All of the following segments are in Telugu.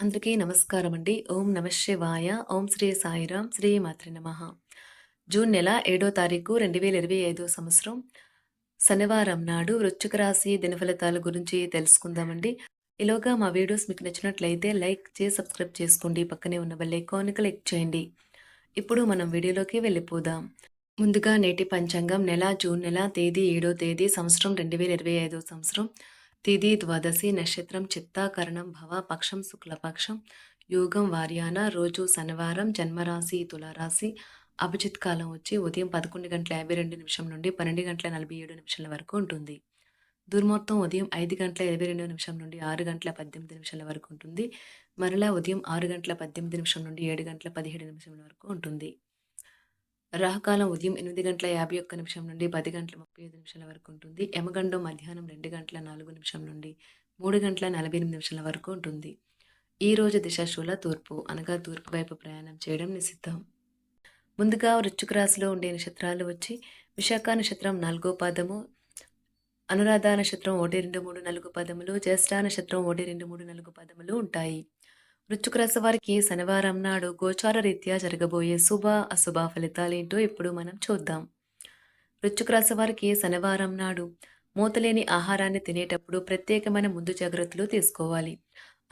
అందరికీ నమస్కారం అండి. ఓం నమః శివాయ. ఓం శ్రీ సాయిరామ్ శ్రీ మాత్రి నమ జూన్ నెల ఏడో తారీఖు 2025 సంవత్సరం శనివారం నాడు వృశ్చిక రాశి దినఫలితాల గురించి తెలుసుకుందామండి. ఈలోగా మా వీడియోస్ మీకు నచ్చినట్లయితే లైక్ చేసి సబ్స్క్రైబ్ చేసుకోండి. పక్కనే ఉన్న బెల్ ఐకాన్‌ని క్లిక్ చేయండి. ఇప్పుడు మనం వీడియోలోకి వెళ్ళిపోదాం. ముందుగా నేటి పంచాంగం నెల జూన్ నెల తేదీ ఏడో తేదీ సంవత్సరం 2025 సంవత్సరం తిది ద్వాదశి నక్షత్రం చిత్తాకరణం భవ పక్షం శుక్లపక్షం యోగం వార్యాన రోజు శనివారం జన్మరాశి తులారాశి అభిజిత్ కాలం వచ్చి ఉదయం పదకొండు గంటల యాభై రెండు నిమిషం నుండి పన్నెండు గంటల నలభై ఏడు నిమిషాల వరకు ఉంటుంది. దుర్మార్తం ఉదయం ఐదు గంటల ఇరవై రెండు నిమిషం నుండి ఆరు గంటల పద్దెనిమిది నిమిషాల వరకు ఉంటుంది. మరలా ఉదయం ఆరు గంటల పద్దెనిమిది నిమిషం నుండి ఏడు గంటల పదిహేడు నిమిషాల వరకు ఉంటుంది. రాహకాలం ఉదయం ఎనిమిది గంటల యాభై ఒక్క నిమిషం నుండి పది గంటల ముప్పై ఐదు నిమిషాల వరకు ఉంటుంది. యమగండం మధ్యాహ్నం రెండు గంటల నాలుగు నిమిషం నుండి మూడు గంటల నలభై ఎనిమిది నిమిషాల వరకు ఉంటుంది. ఈ రోజు దిశాశూల తూర్పు అనగా తూర్పు వైపు ప్రయాణం చేయడం నిషిద్ధం. ముందుగా వృచ్చుక రాశిలో ఉండే నక్షత్రాలు వచ్చి విశాఖ నక్షత్రం నాలుగో పాదము అనురాధ నక్షత్రం ఒకటి రెండు మూడు నాలుగు పదములు జ్యేష్ఠ నక్షత్రం ఒకటి రెండు మూడు నాలుగు పదములు ఉంటాయి. వృశ్చిక రాశి వారికి శనివారం నాడు గోచార రీత్యా జరగబోయే శుభ అశుభ ఫలితాలేంటో ఇప్పుడు మనం చూద్దాం. వృశ్చిక రాశి వారికి శనివారం నాడు మూతలేని ఆహారాన్ని తినేటప్పుడు ప్రత్యేకమైన ముందు జాగ్రత్తలు తీసుకోవాలి.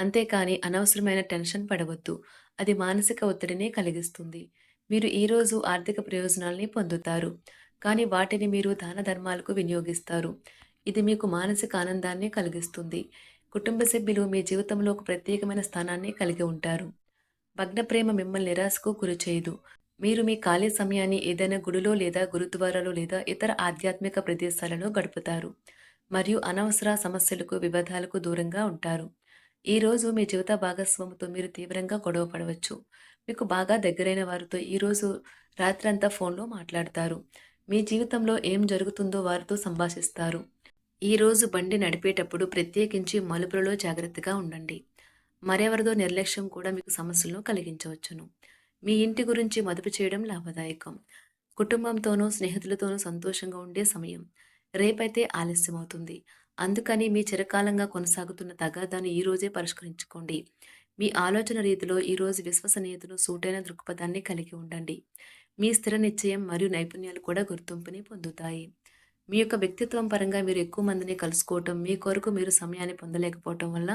అంతేకాని అనవసరమైన టెన్షన్ పడవద్దు. అది మానసిక ఒత్తిడిని కలిగిస్తుంది. మీరు ఈరోజు ఆర్థిక ప్రయోజనాల్ని పొందుతారు. కానీ వాటిని మీరు దాన ధర్మాలకు వినియోగిస్తారు. ఇది మీకు మానసిక ఆనందాన్ని కలిగిస్తుంది. కుటుంబ సభ్యులు మీ జీవితంలో ఒక ప్రత్యేకమైన స్థానాన్ని కలిగి ఉంటారు. భగ్న ప్రేమ మిమ్మల్ని నిరాశకు గురిచేయదు మీరు మీ ఖాళీ సమయాన్ని ఏదైనా గుడిలో లేదా గురుద్వారాలో లేదా ఇతర ఆధ్యాత్మిక ప్రదేశాలలో గడుపుతారు మరియు అనవసర సమస్యలకు వివాదాలకు దూరంగా ఉంటారు. ఈరోజు మీ జీవిత భాగస్వామితో మీరు తీవ్రంగా గొడవ పడవచ్చు. మీకు బాగా దగ్గరైన వారితో ఈరోజు రాత్రంతా ఫోన్లో మాట్లాడతారు. మీ జీవితంలో ఏం జరుగుతుందో వారితో సంభాషిస్తారు. ఈరోజు బండి నడిపేటప్పుడు ప్రత్యేకించి మలుపులలో జాగ్రత్తగా ఉండండి. మరెవరిదో నిర్లక్ష్యం కూడా మీకు సమస్యలను కలిగించవచ్చును. మీ ఇంటి గురించి మదుపు చేయడం లాభదాయకం. కుటుంబంతోనూ స్నేహితులతోనూ సంతోషంగా ఉండే సమయం రేపైతే ఆలస్యం అవుతుంది అందుకని మీ చిరకాలంగా కొనసాగుతున్న తగాదాన్ని ఈరోజే పరిష్కరించుకోండి. మీ ఆలోచన రీతిలో ఈరోజు విశ్వసనీయతను సూటైన దృక్పథాన్ని కలిగి ఉండండి. మీ స్థిర నిశ్చయం మరియు నైపుణ్యాలు కూడా గుర్తింపుని పొందుతాయి. మీ యొక్క వ్యక్తిత్వం పరంగా మీరు ఎక్కువ మందిని కలుసుకోవటం మీ కొరకు మీరు సమయాన్ని పొందలేకపోవటం వల్ల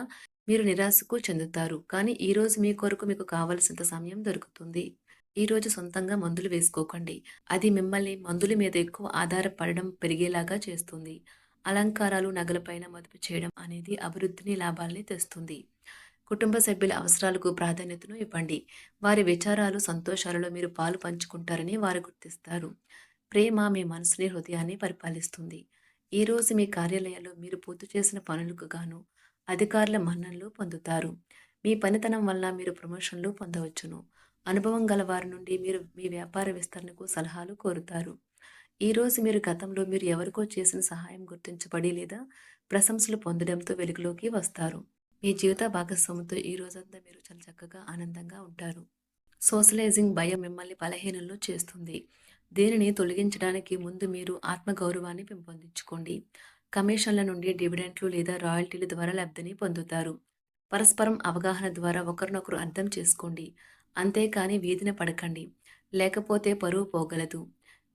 మీరు నిరాశకు చెందుతారు. కానీ ఈరోజు మీ కొరకు మీకు కావలసినంత సమయం దొరుకుతుంది. ఈరోజు సొంతంగా మందులు వేసుకోకండి. అది మిమ్మల్ని మందుల మీద ఎక్కువ ఆధారపడడం పెరిగేలాగా చేస్తుంది. అలంకారాలు నగలపైన మదుపు చేయడం అనేది అభివృద్ధిని లాభాల్ని తెస్తుంది. కుటుంబ సభ్యుల అవసరాలకు ప్రాధాన్యతను ఇవ్వండి. వారి విచారాలు సంతోషాలలో మీరు పాలు పంచుకుంటారని వారు గుర్తిస్తారు. ప్రేమ మీ మనసుని హృదయాన్ని పరిపాలిస్తుంది. ఈరోజు మీ కార్యాలయంలో మీరు పూర్తి చేసిన పనులకు గాను అధికారుల మన్ననలు పొందుతారు. మీ పనితనం వల్ల మీరు ప్రమోషన్లు పొందవచ్చును. అనుభవం గల వారి నుండి మీరు మీ వ్యాపార విస్తరణకు సలహాలు కోరుతారు. ఈరోజు మీరు గతంలో మీరు ఎవరికో చేసిన సహాయం గుర్తించబడి లేదా ప్రశంసలు పొందడంతో వెలుగులోకి వస్తారు. మీ జీవిత భాగస్వామితో ఈ రోజంతా మీరు చాలా చక్కగా ఆనందంగా ఉంటారు. సోషలైజింగ్ భయం మిమ్మల్ని బలహీనంలో చేస్తుంది. దీనిని తొలగించడానికి ముందు మీరు ఆత్మగౌరవాన్ని పెంపొందించుకోండి. కమిషన్ల నుండి డివిడెంట్లు లేదా రాయల్టీల ద్వారా లబ్ధిని పొందుతారు. పరస్పరం అవగాహన ద్వారా ఒకరినొకరు అర్థం చేసుకోండి. అంతేకాని వీధిన పడకండి. లేకపోతే పరువు పోగలదు.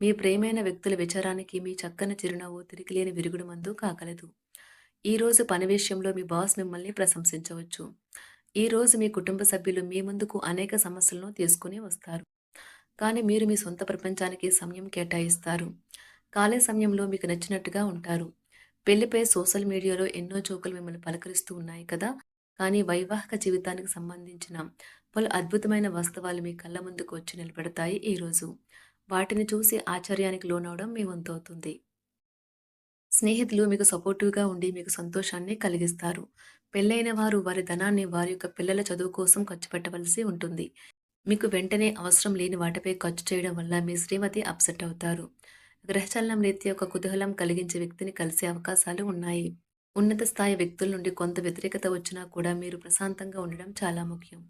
మీ ప్రేమైన వ్యక్తుల విచారానికి మీ చక్కని చిరునవ్వు తిరిగిలేని విరుగుడు మందు కాగలదు. ఈరోజు పని విషయంలో మీ బాస్ మిమ్మల్ని ప్రశంసించవచ్చు. ఈరోజు మీ కుటుంబ సభ్యులు మీ ముందుకు అనేక సమస్యలను తీసుకుని వస్తారు. కానీ మీరు మీ సొంత ప్రపంచానికి సమయం కేటాయిస్తారు. ఖాళీ సమయంలో మీకు నచ్చినట్టుగా ఉంటారు. పెళ్ళిపై సోషల్ మీడియాలో ఎన్నో జోకులు మిమ్మల్ని పలకరిస్తూ ఉన్నాయి కదా? కానీ వైవాహిక జీవితానికి సంబంధించిన పలు అద్భుతమైన వాస్తవాలు మీ కళ్ళ ముందుకు వచ్చి నిలబెడతాయి ఈరోజు. వాటిని చూసి ఆశ్చర్యానికి లోనవడం మీ వంతు అవుతుంది. స్నేహితులు మీకు సపోర్టివ్గా ఉండి మీకు సంతోషాన్ని కలిగిస్తారు. పెళ్ళైన వారు వారి ధనాన్ని వారి యొక్క పిల్లల చదువు కోసం ఖర్చు పెట్టవలసి ఉంటుంది. మీకు వెంటనే అవసరం లేని వాటిపై ఖర్చు చేయడం వల్ల మీ శ్రీమతి అప్సెట్ అవుతారు. గ్రహచలనం రీత్యా ఒక కుతూహలం కలిగించే వ్యక్తిని కలిసే అవకాశాలు ఉన్నాయి. ఉన్నత స్థాయి వ్యక్తుల నుండి కొంత వ్యతిరేకత వచ్చినా కూడా మీరు ప్రశాంతంగా ఉండడం చాలా ముఖ్యం.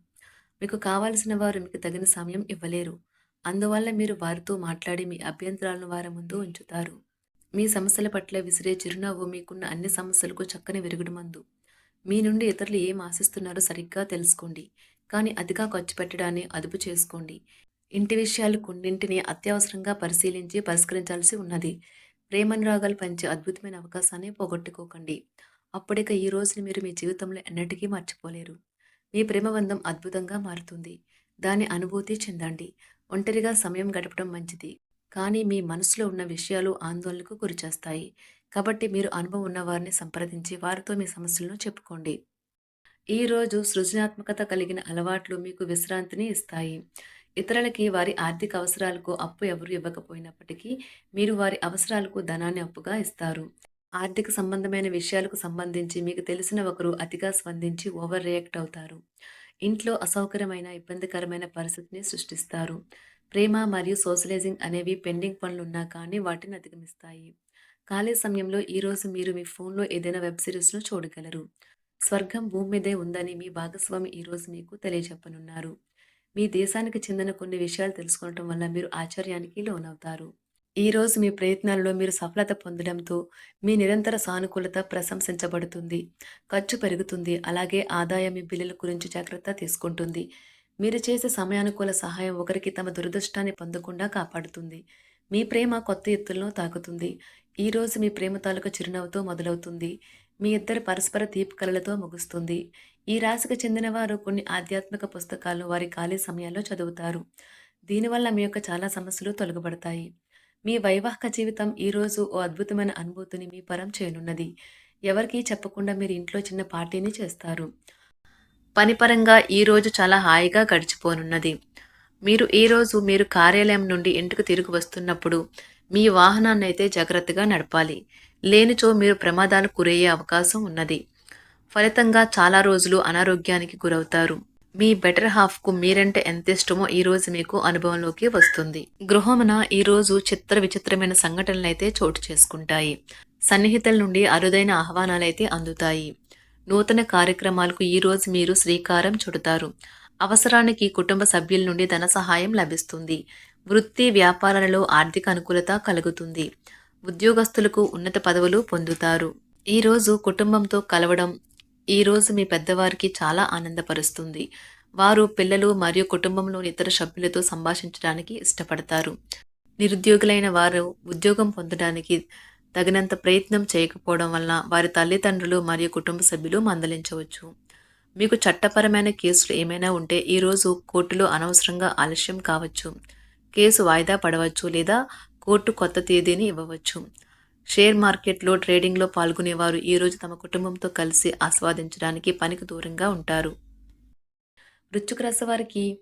మీకు కావాల్సిన వారు మీకు తగిన సమయం ఇవ్వలేరు. అందువల్ల మీరు వారితో మాట్లాడి మీ అభ్యంతరాలను వారి ముందు ఉంచుతారు. మీ సమస్యల పట్ల విసిరే చిరునవ్వు మీకున్న అన్ని సమస్యలకు చక్కని విరుగుడు మందు. మీ నుండి ఇతరులు ఏం ఆశిస్తున్నారో సరిగ్గా తెలుసుకోండి. కానీ అతిగా ఖర్చు పెట్టడాన్ని అదుపు చేసుకోండి. ఇంటి విషయాలు కొన్నింటిని అత్యవసరంగా పరిశీలించి పరిష్కరించాల్సి ఉన్నది. ప్రేమనురాగాలు పంచే అద్భుతమైన అవకాశాన్ని పోగొట్టుకోకండి. అప్పటిక ఈ రోజుని మీరు మీ జీవితంలో ఎన్నటికీ మర్చిపోలేరు. మీ ప్రేమబంధం అద్భుతంగా మారుతుంది. దాని అనుభూతి చెందండి. ఒంటరిగా సమయం గడపడం మంచిది. కానీ మీ మనసులో ఉన్న విషయాలు ఆందోళనకు గురిచేస్తాయి. కాబట్టి మీరు అనుభవం ఉన్న వారిని సంప్రదించి వారితో మీ సమస్యలను చెప్పుకోండి. ఈరోజు సృజనాత్మకత కలిగిన అలవాట్లు మీకు విశ్రాంతిని ఇస్తాయి. ఇతరులకి వారి ఆర్థిక అవసరాలకు అప్పు ఎవరు ఇవ్వకపోయినప్పటికీ మీరు వారి అవసరాలకు ధనాన్ని అప్పుగా ఇస్తారు. ఆర్థిక సంబంధమైన విషయాలకు సంబంధించి మీకు తెలిసిన ఒకరు అతిగా స్పందించి ఓవర్ రియాక్ట్ అవుతారు. ఇంట్లో అసౌకర్యమైన ఇబ్బందికరమైన పరిస్థితిని సృష్టిస్తారు. ప్రేమ మరియు సోషలైజింగ్ అనేవి పెండింగ్ పనులు ఉన్నా కానీ వాటిని అధిగమిస్తాయి. ఖాళీ సమయంలో ఈరోజు మీరు మీ ఫోన్లో ఏదైనా వెబ్ సిరీస్ను చూడగలరు. స్వర్గం భూమి మీదే ఉందని మీ భాగస్వామి ఈరోజు మీకు తెలియజెప్పనున్నారు. మీ దేశానికి చెందిన కొన్ని విషయాలు తెలుసుకోవటం వల్ల మీరు ఆశ్చర్యానికి లోనవుతారు. ఈరోజు మీ ప్రయత్నాలలో మీరు సఫలత పొందడంతో మీ నిరంతర సానుకూలత ప్రశంసించబడుతుంది. ఖర్చు పెరుగుతుంది. అలాగే ఆదాయం మీ బిల్లుల గురించి జాగ్రత్త తీసుకుంటుంది. మీరు చేసే సమయానుకూల సహాయం ఒకరికి తమ దురదృష్టాన్ని పొందకుండా కాపాడుతుంది. మీ ప్రేమ కొత్త ఎత్తులను తాకుతుంది. ఈరోజు మీ ప్రేమ తాలూకా చిరునవ్వుతో మొదలవుతుంది. మీ ఇద్దరు పరస్పర తీపి కళలతో ముగుస్తుంది. ఈ రాశికి చెందినవారు కొన్ని ఆధ్యాత్మిక పుస్తకాలు వారి ఖాళీ సమయాల్లో చదువుతారు. దీనివల్ల మీ యొక్క చాలా సమస్యలు తొలగబడతాయి. మీ వైవాహిక జీవితం ఈరోజు ఓ అద్భుతమైన అనుభూతిని మీ పరం చేయనున్నది. ఎవరికీ చెప్పకుండా మీరు ఇంట్లో చిన్న పార్టీని చేస్తారు. పనిపరంగా ఈరోజు చాలా హాయిగా గడిచిపోనున్నది. మీరు ఈరోజు మీరు కార్యాలయం నుండి ఇంటికి తిరిగి వస్తున్నప్పుడు మీ వాహనాన్ని అయితే జాగ్రత్తగా నడపాలి. లేనిచో మీరు ప్రమాదాలు గురయ్యే అవకాశం ఉన్నది. ఫలితంగా చాలా రోజులు అనారోగ్యానికి గురవుతారు. మీ బెటర్ హాఫ్కు మీరంటే ఎంత ఇష్టమో ఈ రోజు మీకు అనుభవంలోకి వస్తుంది. గృహమున ఈరోజు చిత్ర విచిత్రమైన సంఘటనలైతే చోటు చేసుకుంటాయి. సన్నిహితుల నుండి అరుదైన ఆహ్వానాలైతే అందుతాయి. నూతన కార్యక్రమాలకు ఈరోజు మీరు శ్రీకారం చుడతారు. అవసరానికి కుటుంబ సభ్యుల నుండి ధన సహాయం లభిస్తుంది. వృత్తి వ్యాపారాలలో ఆర్థిక అనుకూలత కలుగుతుంది. ఉద్యోగస్తులకు ఉన్నత పదవులు పొందుతారు. ఈరోజు కుటుంబంతో కలవడం ఈరోజు మీ పెద్దవారికి చాలా ఆనందపరుస్తుంది. వారు పిల్లలు మరియు కుటుంబంలోని ఇతర సభ్యులతో సంభాషించడానికి ఇష్టపడతారు. నిరుద్యోగులైన వారు ఉద్యోగం పొందడానికి తగినంత ప్రయత్నం చేయకపోవడం వల్ల వారి తల్లిదండ్రులు మరియు కుటుంబ సభ్యులు మందలించవచ్చు. మీకు చట్టపరమైన కేసులు ఏమైనా ఉంటే ఈరోజు కోర్టులో అనవసరంగా ఆలస్యం కావచ్చు. కేసు వాయిదా పడవచ్చు లేదా కోర్టు కొత్త తేదీని ఇవ్వవచ్చు. షేర్ మార్కెట్లో ట్రేడింగ్లో పాల్గొనేవారు ఈరోజు తమ కుటుంబంతో కలిసి ఆస్వాదించడానికి పనికి దూరంగా ఉంటారు. వృచ్చుక రస వారికి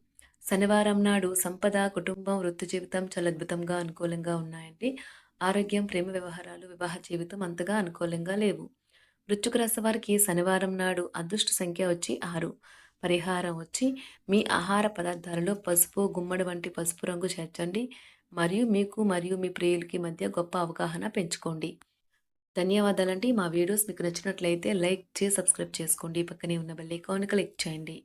శనివారం నాడు సంపద కుటుంబం వృత్తి జీవితం చాలా అద్భుతంగా అనుకూలంగా ఉన్నాయండి. ఆరోగ్యం ప్రేమ వ్యవహారాలు వివాహ జీవితం అంతగా అనుకూలంగా లేవు. వృచ్చుక రస వారికి శనివారం నాడు అదృష్ట సంఖ్య వచ్చి ఆరు. పరిహారం వచ్చి మీ ఆహార పదార్థాలలో పసుపు గుమ్మడి వంటి పసుపు రంగు చేర్చండి. మరియు మీకు మరియు మీ ప్రియులకి మధ్య గొప్ప అవగాహన పెంచుకోండి. ధన్యవాదాలండి. మా వీడియోస్ మీకు నచ్చినట్లయితే లైక్ చేసి సబ్స్క్రైబ్ చేసుకోండి. పక్కనే ఉన్న బెల్ ఐకాన్ క్లిక్ చేయండి.